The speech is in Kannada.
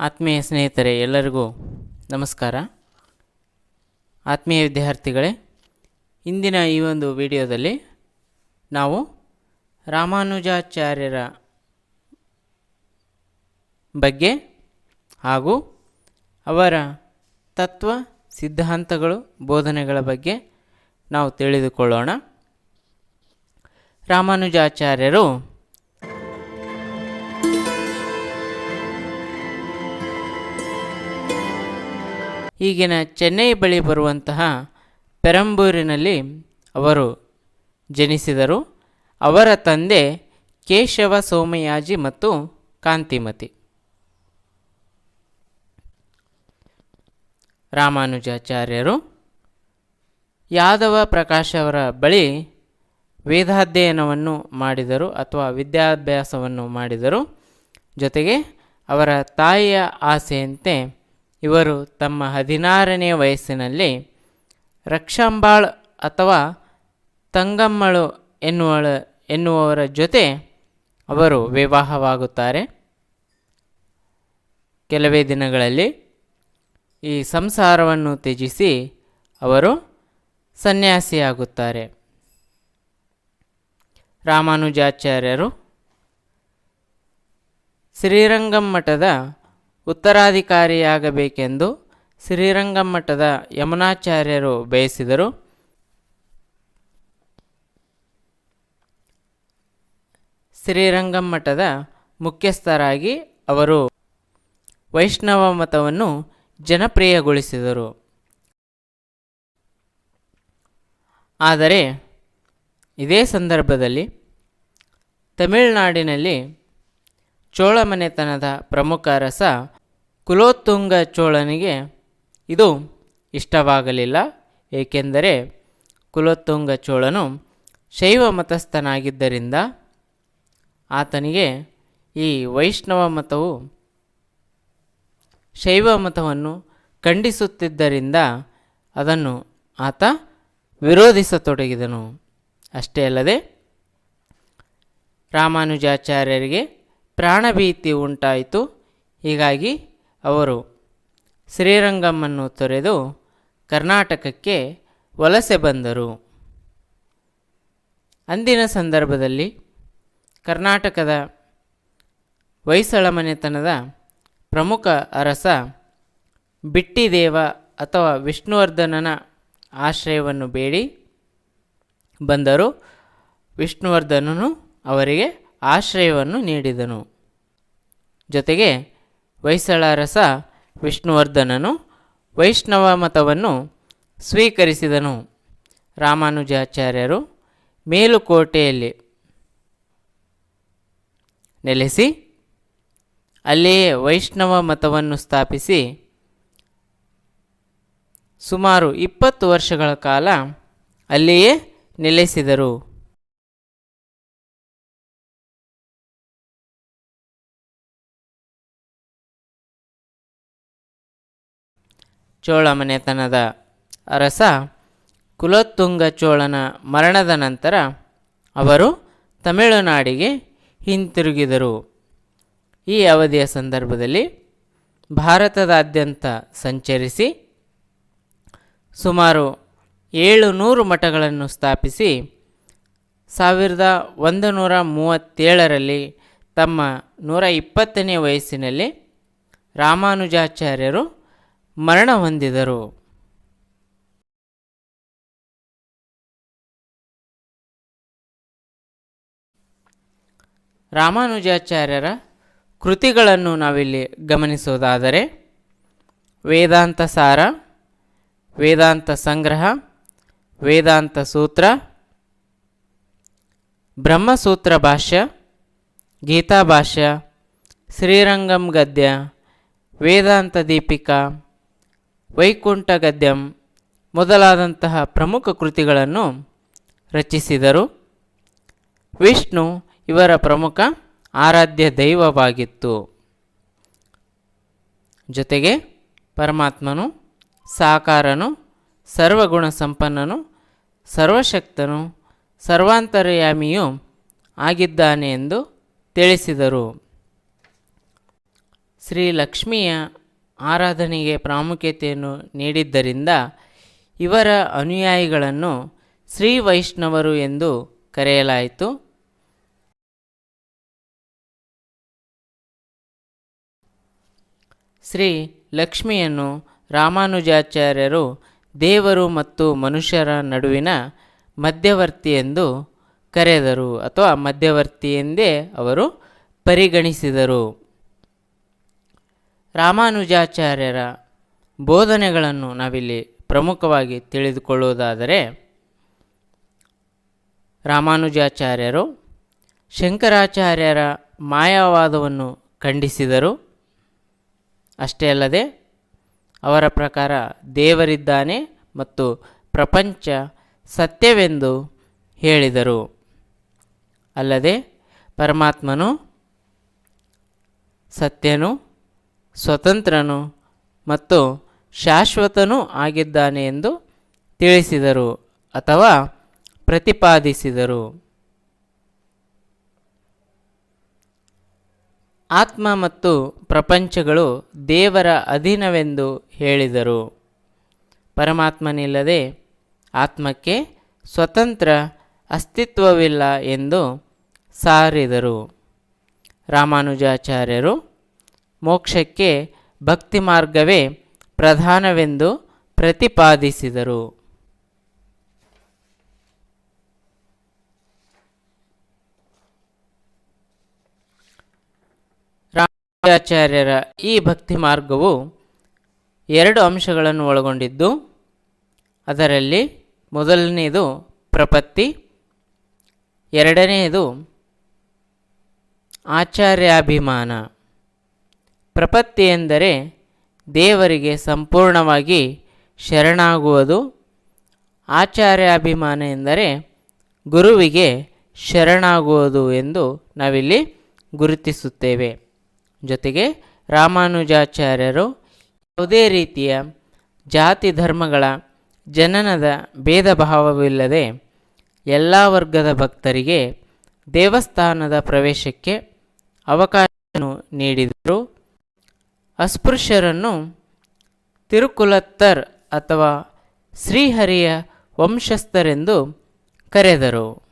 ಆತ್ಮೀಯ ಸ್ನೇಹಿತರೆ, ಎಲ್ಲರಿಗೂ ನಮಸ್ಕಾರ. ಆತ್ಮೀಯ ವಿದ್ಯಾರ್ಥಿಗಳೇ, ಇಂದಿನ ಈ ಒಂದು ವಿಡಿಯೋದಲ್ಲಿ ನಾವು ರಾಮಾನುಜಾಚಾರ್ಯರ ಬಗ್ಗೆ ಹಾಗೂ ಅವರ ತತ್ವ, ಸಿದ್ಧಾಂತಗಳು, ಬೋಧನೆಗಳ ಬಗ್ಗೆ ನಾವು ತಿಳಿದುಕೊಳ್ಳೋಣ. ರಾಮಾನುಜಾಚಾರ್ಯರು ಈಗಿನ ಚೆನ್ನೈ ಬಳಿ ಬರುವಂತಹ ಪೆರಂಬೂರಿನಲ್ಲಿ ಅವರು ಜನಿಸಿದರು. ಅವರ ತಂದೆ ಕೇಶವ ಸೋಮಯಾಜಿ ಮತ್ತು ಕಾಂತಿಮತಿ. ರಾಮಾನುಜಾಚಾರ್ಯರು ಯಾದವ ಪ್ರಕಾಶ್ ಅವರ ಬಳಿ ವೇದಾಧ್ಯಯನವನ್ನು ಮಾಡಿದರು ಅಥವಾ ವಿದ್ಯಾಭ್ಯಾಸವನ್ನು ಮಾಡಿದರು. ಜೊತೆಗೆ ಅವರ ತಾಯಿಯ ಆಸೆಯಂತೆ ಇವರು ತಮ್ಮ ಹದಿನಾರನೇ ವಯಸ್ಸಿನಲ್ಲಿ ರಕ್ಷಾಂಬಾಳ್ ಅಥವಾ ತಂಗಮ್ಮಳು ಎನ್ನುವಳ, ಎನ್ನುವವರ ಜೊತೆ ಅವರು ವಿವಾಹವಾಗುತ್ತಾರೆ. ಕೆಲವೇ ದಿನಗಳಲ್ಲಿ ಈ ಸಂಸಾರವನ್ನು ತ್ಯಜಿಸಿ ಅವರು ಸನ್ಯಾಸಿಯಾಗುತ್ತಾರೆ. ರಾಮಾನುಜಾಚಾರ್ಯರು ಶ್ರೀರಂಗಂ ಮಠದ ಉತ್ತರಾಧಿಕಾರಿಯಾಗಬೇಕೆಂದು ಶ್ರೀರಂಗಮಠದ ಯಮುನಾಚಾರ್ಯರು ಬಯಸಿದರು. ಶ್ರೀರಂಗಮಠದ ಮುಖ್ಯಸ್ಥರಾಗಿ ಅವರು ವೈಷ್ಣವ ಮತವನ್ನು ಜನಪ್ರಿಯಗೊಳಿಸಿದರು. ಆದರೆ ಇದೇ ಸಂದರ್ಭದಲ್ಲಿ ತಮಿಳುನಾಡಿನಲ್ಲಿ ಚೋಳಮನೆತನದ ಪ್ರಮುಖ ರಸ ಕುಲೋತ್ತುಂಗ ಚೋಳನಿಗೆ ಇದು ಇಷ್ಟವಾಗಲಿಲ್ಲ, ಏಕೆಂದರೆ ಕುಲೋತ್ತುಂಗ ಚೋಳನು ಶೈವ ಮತಸ್ಥನಾಗಿದ್ದರಿಂದ ಆತನಿಗೆ ಈ ವೈಷ್ಣವ ಮತವು ಶೈವ ಮತವನ್ನು ಖಂಡಿಸುತ್ತಿದ್ದರಿಂದ ಅದನ್ನು ಆತ ವಿರೋಧಿಸತೊಡಗಿದನು. ಅಷ್ಟೇ ಅಲ್ಲದೆ ರಾಮಾನುಜಾಚಾರ್ಯರಿಗೆ ಪ್ರಾಣಭೀತಿ ಉಂಟಾಯಿತು. ಹೀಗಾಗಿ ಅವರು ಶ್ರೀರಂಗಮ್ಮನ್ನು ತೊರೆದು ಕರ್ನಾಟಕಕ್ಕೆ ವಲಸೆ ಬಂದರು. ಅಂದಿನ ಸಂದರ್ಭದಲ್ಲಿ ಕರ್ನಾಟಕದ ಹೊಯ್ಸಳ ಮನೆತನದ ಪ್ರಮುಖ ಅರಸ ಬಿಟ್ಟಿದೇವ ಅಥವಾ ವಿಷ್ಣುವರ್ಧನನ ಆಶ್ರಯವನ್ನು ಬೇಡಿ ಬಂದರು. ವಿಷ್ಣುವರ್ಧನನು ಅವರಿಗೆ ಆಶ್ರಯವನ್ನು ನೀಡಿದನು. ಜೊತೆಗೆ ಹೊಯ್ಸಳ ಅರಸ ವಿಷ್ಣುವರ್ಧನನು ವೈಷ್ಣವ ಮತವನ್ನು ಸ್ವೀಕರಿಸಿದನು. ರಾಮಾನುಜಾಚಾರ್ಯರು ಮೇಲುಕೋಟೆಯಲ್ಲಿ ನೆಲೆಸಿ, ಅಲ್ಲಿಯೇ ವೈಷ್ಣವ ಮತವನ್ನು ಸ್ಥಾಪಿಸಿ ಸುಮಾರು ಇಪ್ಪತ್ತು ವರ್ಷಗಳ ಕಾಲ ಅಲ್ಲಿಯೇ ನೆಲೆಸಿದರು. ಚೋಳ ಮನೆತನದ ಅರಸ ಕುಲೋತ್ತುಂಗ ಚೋಳನ ಮರಣದ ನಂತರ ಅವರು ತಮಿಳುನಾಡಿಗೆ ಹಿಂತಿರುಗಿದರು. ಈ ಅವಧಿಯ ಸಂದರ್ಭದಲ್ಲಿ ಭಾರತದಾದ್ಯಂತ ಸಂಚರಿಸಿ ಸುಮಾರು ಏಳು ನೂರು ಮಠಗಳನ್ನು ಸ್ಥಾಪಿಸಿ ಸಾವಿರದ ಒಂದು ನೂರ ಮೂವತ್ತೇಳರಲ್ಲಿ ತಮ್ಮ ನೂರ ಇಪ್ಪತ್ತನೇ ವಯಸ್ಸಿನಲ್ಲಿ ರಾಮಾನುಜಾಚಾರ್ಯರು ಮರಣ ಹೊಂದಿದರು. ರಾಮಾನುಜಾಚಾರ್ಯರ ಕೃತಿಗಳನ್ನು ನಾವಿಲ್ಲಿ ಗಮನಿಸುವುದಾದರೆ, ವೇದಾಂತ ಸಾರ, ವೇದಾಂತ ಸಂಗ್ರಹ, ವೇದಾಂತ ಸೂತ್ರ, ಬ್ರಹ್ಮಸೂತ್ರ ಭಾಷ್ಯ, ಗೀತಾ ಭಾಷ್ಯ, ಶ್ರೀರಂಗಂ ಗದ್ಯ, ವೇದಾಂತ ದೀಪಿಕಾ ವೈಕುಂಠ ಗದ್ಯಂ ಮೊದಲಾದಂತಹ ಪ್ರಮುಖ ಕೃತಿಗಳನ್ನು ರಚಿಸಿದರು. ವಿಷ್ಣು ಇವರ ಪ್ರಮುಖ ಆರಾಧ್ಯ ದೈವವಾಗಿತ್ತು. ಜೊತೆಗೆ ಪರಮಾತ್ಮನು, ಸಾಕಾರನು, ಸರ್ವಗುಣ ಸಂಪನ್ನನು, ಸರ್ವಶಕ್ತನು, ಸರ್ವಾಂತರ್ಯಾಮಿಯೂ ಆಗಿದ್ದಾನೆ ಎಂದು ತಿಳಿಸಿದರು. ಶ್ರೀ ಲಕ್ಷ್ಮಿಯ ಆರಾಧನೆಗೆ ಪ್ರಾಮುಖ್ಯತೆಯನ್ನು ನೀಡಿದ್ದರಿಂದ ಇವರ ಅನುಯಾಯಿಗಳನ್ನು ಶ್ರೀ ವೈಷ್ಣವರು ಎಂದು ಕರೆಯಲಾಯಿತು. ಶ್ರೀ ಲಕ್ಷ್ಮಿಯನ್ನು ರಾಮಾನುಜಾಚಾರ್ಯರು ದೇವರು ಮತ್ತು ಮನುಷ್ಯರ ನಡುವಿನ ಮಧ್ಯವರ್ತಿ ಎಂದು ಕರೆದರು ಅಥವಾ ಮಧ್ಯವರ್ತಿ ಎಂದೇ ಅವರು ಪರಿಗಣಿಸಿದರು. ರಾಮಾನುಜಾಚಾರ್ಯರ ಬೋಧನೆಗಳನ್ನು ನಾವಿಲ್ಲಿ ಪ್ರಮುಖವಾಗಿ ತಿಳಿದುಕೊಳ್ಳುವುದಾದರೆ, ರಾಮಾನುಜಾಚಾರ್ಯರು ಶಂಕರಾಚಾರ್ಯರ ಮಾಯಾವಾದವನ್ನು ಖಂಡಿಸಿದರು. ಅಷ್ಟೇ ಅಲ್ಲದೆ, ಅವರ ಪ್ರಕಾರ ದೇವರಿದ್ದಾನೆ ಮತ್ತು ಪ್ರಪಂಚ ಸತ್ಯವೆಂದು ಹೇಳಿದರು. ಅಲ್ಲದೆ, ಪರಮಾತ್ಮನು ಸತ್ಯನು ಸ್ವತಂತ್ರನು ಮತ್ತು ಶಾಶ್ವತನೂ ಆಗಿದ್ದಾನೆ ಎಂದು ತಿಳಿಸಿದರು ಅಥವಾ ಪ್ರತಿಪಾದಿಸಿದರು. ಆತ್ಮ ಮತ್ತು ಪ್ರಪಂಚಗಳು ದೇವರ ಅಧೀನವೆಂದು ಹೇಳಿದರು. ಪರಮಾತ್ಮನಿಲ್ಲದೆ ಆತ್ಮಕ್ಕೆ ಸ್ವತಂತ್ರ ಅಸ್ತಿತ್ವವಿಲ್ಲ ಎಂದು ಸಾರಿದರು. ರಾಮಾನುಜಾಚಾರ್ಯರು ಮೋಕ್ಷಕ್ಕೆ ಭಕ್ತಿ ಮಾರ್ಗವೇ ಪ್ರಧಾನವೆಂದು ಪ್ರತಿಪಾದಿಸಿದರು. ರಾಮಾಚಾರ್ಯರ ಈ ಭಕ್ತಿ ಮಾರ್ಗವು ಎರಡು ಅಂಶಗಳನ್ನು ಒಳಗೊಂಡಿದ್ದು, ಅದರಲ್ಲಿ ಮೊದಲನೆಯದು ಪ್ರಪತ್ತಿ, ಎರಡನೆಯದು ಆಚಾರ್ಯಾಭಿಮಾನ. ಪ್ರಪತ್ತಿ ಎಂದರೆ ದೇವರಿಗೆ ಸಂಪೂರ್ಣವಾಗಿ ಶರಣಾಗುವುದು. ಆಚಾರ್ಯಾಭಿಮಾನ ಎಂದರೆ ಗುರುವಿಗೆ ಶರಣಾಗುವುದು ಎಂದು ನಾವಿಲ್ಲಿ ಗುರುತಿಸುತ್ತೇವೆ. ಜೊತೆಗೆ ರಾಮಾನುಜಾಚಾರ್ಯರು ಯಾವುದೇ ರೀತಿಯ ಜಾತಿ ಧರ್ಮಗಳ ಜನನದ ಭೇದ ಭಾವವಿಲ್ಲದೆ ಎಲ್ಲ ವರ್ಗದ ಭಕ್ತರಿಗೆ ದೇವಸ್ಥಾನದ ಪ್ರವೇಶಕ್ಕೆ ಅವಕಾಶವನ್ನು ನೀಡಿದರು. ಅಸ್ಪೃಶ್ಯರನ್ನು ತಿರುಕುಲತ್ತರ್ ಅಥವಾ ಶ್ರೀಹರಿಯ ವಂಶಸ್ಥರೆಂದು ಕರೆದರು.